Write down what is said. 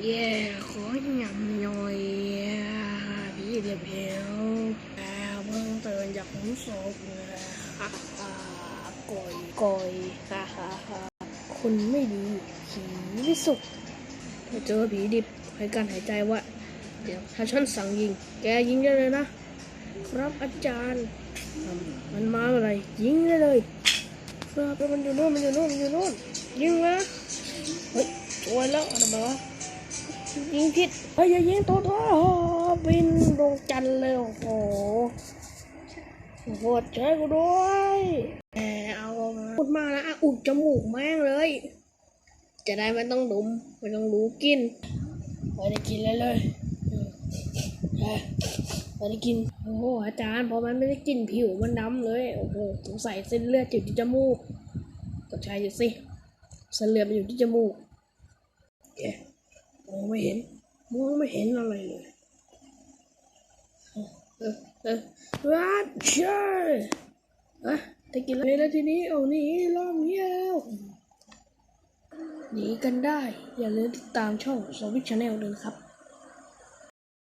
เย่ขอหยำหน่อยพี่เดียบเฮลแล้วเพิ่งตื่นจากผมศพฮ่าฮ่ากอยก่อยฮ่าฮ่าฮ่าคุณไม่ดีผีไม่สุขถ้าเจอผีดิบให้การหายใจว่า เดี๋ยวถ้าฉันสั่งยิง แกยิงได้เลยนะ ครับอาจารย์ มันมาอะไร ยิงได้เลยครับมันอยู่โน่นมันอยู่โน่นมันอยู่โน่นยิงมาเฮ้ยสวยแล้วอะไรมาวะ ยิงผิดเฮ้ยอย่ายิงตัวตัวโอ้โหบินลงจันเลยโอ้โหโอ้โหช่วยกูด้วยแหมเอาพูดมากนะอะอุดจมูกแม่งเลย จะได้ไม่ต้องดมไม่ต้องรู้กินไม่ได้กินเลยเลยไม่ได้กิน โอ้โหอาจารย์พอมันไม่ได้กินผิวมันดำเลย โอ้โหสงสัยเส้นเลือดอยู่ที่จมูกก็ใช่อยู่สิเส้นเลือดมันอยู่ที่จมูกแก มองไม่เห็นมองไม่เห็นอะไรเลยเออเออว้าเช่อะตะกินอะไรแล้วทีนี้เอาหนีรองเงี้ยวหนีกันได้ อย่าลืมติดตามช่องสวิชชาแนลด้วยนครับ